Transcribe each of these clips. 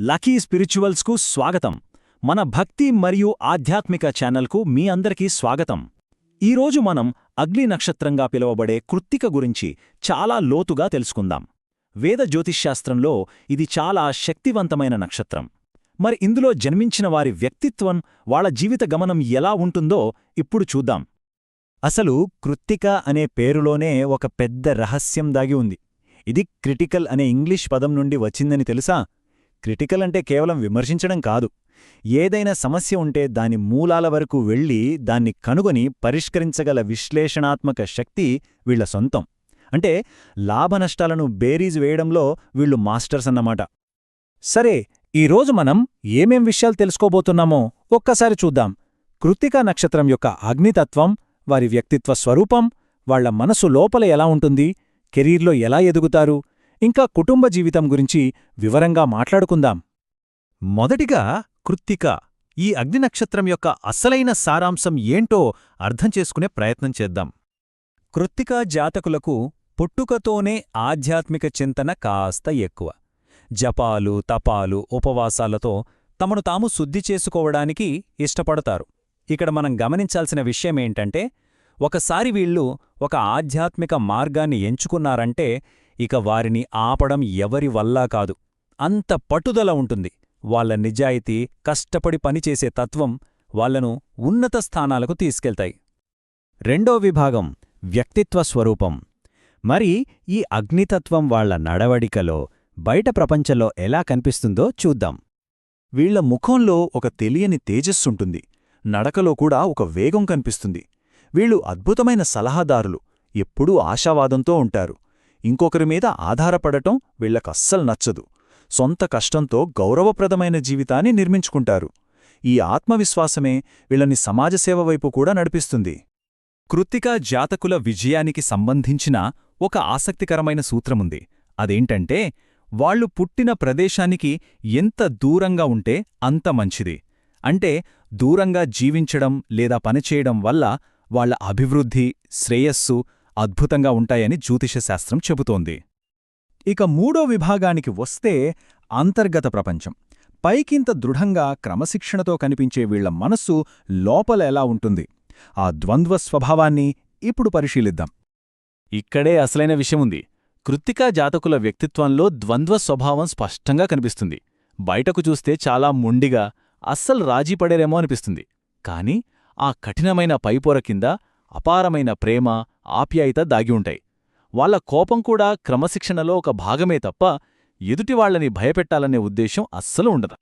Lucky స్పిరిచువల్స్కు స్వాగతం. మన భక్తి మరియు ఆధ్యాత్మిక ఛానల్కు మీ అందరికీ స్వాగతం. ఈరోజు మనం అగ్ని నక్షత్రంగా పిలువబడే కృత్తిక గురించి చాలా లోతుగా తెలుసుకుందాం. వేద జ్యోతిష్శాస్త్రంలో ఇది చాలా శక్తివంతమైన నక్షత్రం. మరి ఇందులో జన్మించిన వారి వ్యక్తిత్వం వాళ్ళ జీవిత గమనం ఎలా ఉంటుందో ఇప్పుడు చూద్దాం. అసలు కృత్తిక అనే పేరులోనే ఒక పెద్ద రహస్యం దాగి ఉంది. ఇది క్రిటికల్ అనే ఇంగ్లీష్ పదం నుండి వచ్చిందని తెలుసా? క్రిటికల్ అంటే కేవలం విమర్శించడం కాదు. ఏదైనా సమస్య ఉంటే దాని మూలాల వరకు వెళ్ళి దాన్ని కనుగొని పరిష్కరించగల విశ్లేషణాత్మక శక్తి వీళ్ళ సొంతం. అంటే లాభనష్టాలను బేరీజ్ వేయడంలో వీళ్ళు మాస్టర్స్ అన్నమాట. సరే ఈరోజు మనం ఏమేం విషయాలు తెలుసుకోబోతున్నామో ఒక్కసారి చూద్దాం. కృత్తికా నక్షత్రం యొక్క అగ్నితత్వం వారి వ్యక్తిత్వ స్వరూపం వాళ్ళ మనసు లోపల ఎలా ఉంటుంది కెరీర్లో ఎలా ఎదుగుతారు ఇంకా కుటుంబ జీవితం గురించి వివరంగా మాట్లాడుకుందాం. మొదటిగా కృత్తిక ఈ అగ్నినక్షత్రం యొక్క అసలైన సారాంశం ఏంటో అర్థం చేసుకునే ప్రయత్నం చేద్దాం. కృత్తికా జాతకులకు పుట్టుకతోనే ఆధ్యాత్మిక చింతన కాస్త ఎక్కువ. జపాలు తపాలు ఉపవాసాలతో తమను తాము శుద్ధి చేసుకోవడానికి ఇష్టపడతారు. ఇక్కడ మనం గమనించాల్సిన విషయమేంటంటే ఒకసారి వీళ్ళు ఒక ఆధ్యాత్మిక మార్గాన్ని ఎంచుకున్నారంటే ఇక వారిని ఆపడం ఎవరి వల్లా కాదు. అంత పట్టుదల ఉంటుంది. వాళ్ళ నిజాయితీ కష్టపడి పనిచేసే తత్వం వాళ్ళను ఉన్నత స్థానాలకు తీసుకెళ్తాయి. రెండో విభాగం వ్యక్తిత్వ స్వరూపం. మరి ఈ అగ్నితత్వం వాళ్ళ నడవడికలో బయట ప్రపంచంలో ఎలా కనిపిస్తుందో చూద్దాం. వీళ్ళ ముఖంలో ఒక తెలియని తేజస్సుంటుంది. నడకలో కూడా ఒక వేగం కనిపిస్తుంది. వీళ్ళు అద్భుతమైన సలహాదారులు. ఎప్పుడూ ఆశావాదంతో ఉంటారు. ఇంకొకరి మీద ఆధారపడటం వీళ్ళకస్సలు నచ్చదు. సొంత కష్టంతో గౌరవప్రదమైన జీవితాన్ని నిర్మించుకుంటారు. ఈ ఆత్మవిశ్వాసమే వీళ్ళని సమాజసేవ వైపు కూడా నడిపిస్తుంది. కృత్తికా జాతకుల విజయానికి సంబంధించిన ఒక ఆసక్తికరమైన సూత్రముంది. అదేంటంటే వాళ్ళు పుట్టిన ప్రదేశానికి ఎంత దూరంగా ఉంటే అంత మంచిది. అంటే దూరంగా జీవించడం లేదా పనిచేయడం వల్ల వాళ్ళ అభివృద్ధి శ్రేయస్సు అద్భుతంగా ఉంటాయని జ్యోతిషశాస్త్రం చెబుతోంది. ఇక మూడో విభాగానికి వస్తే అంతర్గత ప్రపంచం. పైకింత దృఢంగా క్రమశిక్షణతో కనిపించే వీళ్ళ మనస్సు లోపల ఎలా ఉంటుంది? ఆ ద్వంద్వ స్వభావాన్ని ఇప్పుడు పరిశీలిద్దాం. ఇక్కడే అసలైన విషయముంది. కృత్తికా జాతకుల వ్యక్తిత్వంలో ద్వంద్వ స్వభావం స్పష్టంగా కనిపిస్తుంది. బయటకు చూస్తే చాలా మొండిగా అస్సలు రాజీపడేరేమో అనిపిస్తుంది. కాని ఆ కఠినమైన పైపొర కింద అపారమైన ప్రేమ ఆప్యాయత దాగి ఉంటాయి. వాళ్ళ కోపం కూడా క్రమశిక్షణలో ఒక భాగమే తప్ప ఎదుటివాళ్ళని భయపెట్టాలనే ఉద్దేశం అస్సలు ఉండదు.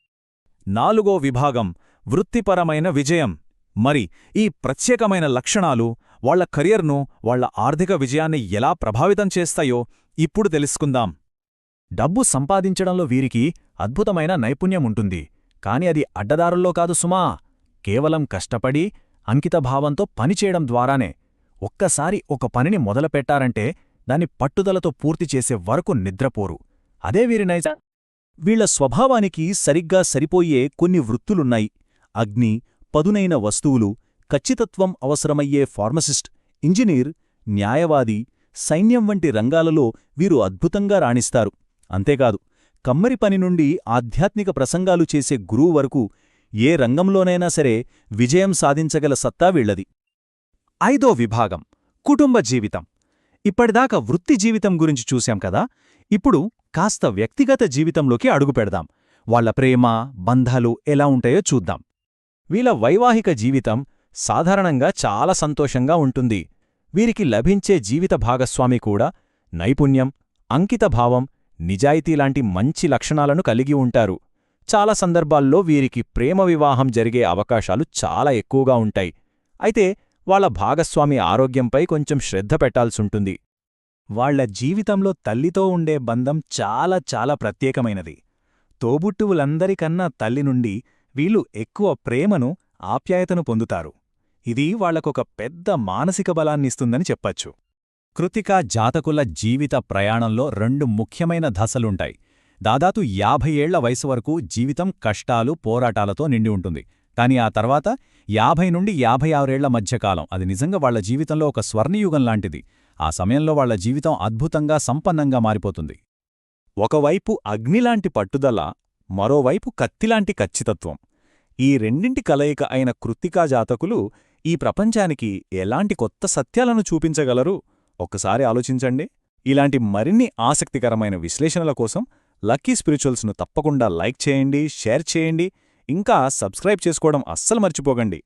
నాలుగో విభాగం వృత్తిపరమైన విజయం. మరి ఈ ప్రత్యేకమైన లక్షణాలు వాళ్ళ కెరియర్ను వాళ్ళ ఆర్థిక విజయాన్ని ఎలా ప్రభావితం చేస్తాయో ఇప్పుడు తెలుసుకుందాం. డబ్బు సంపాదించడంలో వీరికి అద్భుతమైన నైపుణ్యం ఉంటుంది. కాని అది అడ్డదారుల్లో కాదు సుమా. కేవలం కష్టపడి అంకితభావంతో పనిచేయడం ద్వారానే ఒక్కసారి ఒక పనిని మొదలుపెట్టారంటే దాన్ని పట్టుదలతో పూర్తి చేసే వరకు నిద్రపోరు. అదే వీరి నైజ వీళ్ళ స్వభావానికి సరిగ్గా సరిపోయే కొన్ని వృత్తులున్నాయి. అగ్ని పదునైన వస్తువులు ఖచ్చితత్వం అవసరమయ్యే ఫార్మసిస్ట్ ఇంజనీర్ న్యాయవాది సైన్యం వంటి రంగాలలో వీరు అద్భుతంగా రాణిస్తారు. అంతేకాదు కమ్మరి పని నుండి ఆధ్యాత్మిక ప్రసంగాలు చేసే గురువు వరకు ఏ రంగంలోనైనా సరే విజయం సాధించగల సత్తా వీళ్ళది ఐదో విభాగం కుటుంబ జీవితం. ఇప్పటిదాకా వృత్తి జీవితం గురించి చూశాం కదా ఇప్పుడు కాస్త వ్యక్తిగత జీవితంలోకి అడుగుపెడదాం వాళ్ళ ప్రేమ బంధాలు ఎలా ఉంటాయో చూద్దాం. వీళ్ళ వైవాహిక జీవితం సాధారణంగా చాలా సంతోషంగా ఉంటుంది. వీరికి లభించే జీవిత భాగస్వామి కూడా నైపుణ్యం అంకితభావం నిజాయితీలాంటి మంచి లక్షణాలను కలిగి ఉంటారు. చాలా సందర్భాల్లో వీరికి ప్రేమ వివాహం జరిగే అవకాశాలు చాలా ఎక్కువగా ఉంటాయి. అయితే వాళ్ళ భాగస్వామి ఆరోగ్యంపై కొంచెం శ్రద్ధ పెట్టాల్సుంటుంది వాళ్ళ జీవితంలో తల్లితో ఉండే బంధం చాలా చాలా ప్రత్యేకమైనది. తోబుట్టువులందరికన్నా తల్లి నుండి వీళ్ళు ఎక్కువ ప్రేమను ఆప్యాయతను పొందుతారు. ఇది వాళ్ళకొక పెద్ద మానసిక బలాన్నిస్తుందని చెప్పచ్చు. కృతికా జాతకుల జీవిత ప్రయాణంలో రెండు ముఖ్యమైన దశలుంటాయి. దాదాపు యాభై ఏళ్ళ వయసు వరకు జీవితం కష్టాలు పోరాటాలతో నిండి ఉంటుంది. కాని ఆ తర్వాత యాభై నుండి యాభై ఆరేళ్ళ మధ్యకాలం అది నిజంగా వాళ్ళ జీవితంలో ఒక స్వర్ణయుగం లాంటిది. ఆ సమయంలో వాళ్ళ జీవితం అద్భుతంగా సంపన్నంగా మారిపోతుంది. ఒకవైపు అగ్నిలాంటి పట్టుదల మరోవైపు కత్తిలాంటి ఖచ్చితత్వం. ఈ రెండింటి కలయిక అయిన కృత్తికా జాతకులు ఈ ప్రపంచానికి ఎలాంటి కొత్త సత్యాలను చూపించగలరు? ఒక్కసారి ఆలోచించండి. ఇలాంటి మరిన్ని ఆసక్తికరమైన విశ్లేషణల కోసం లక్కీ స్పిరిచువల్స్ను తప్పకుండా లైక్ చేయండి షేర్ చేయండి ఇంకా సబ్స్క్రైబ్ చేసుకోవడం అస్సలు మర్చిపోకండి.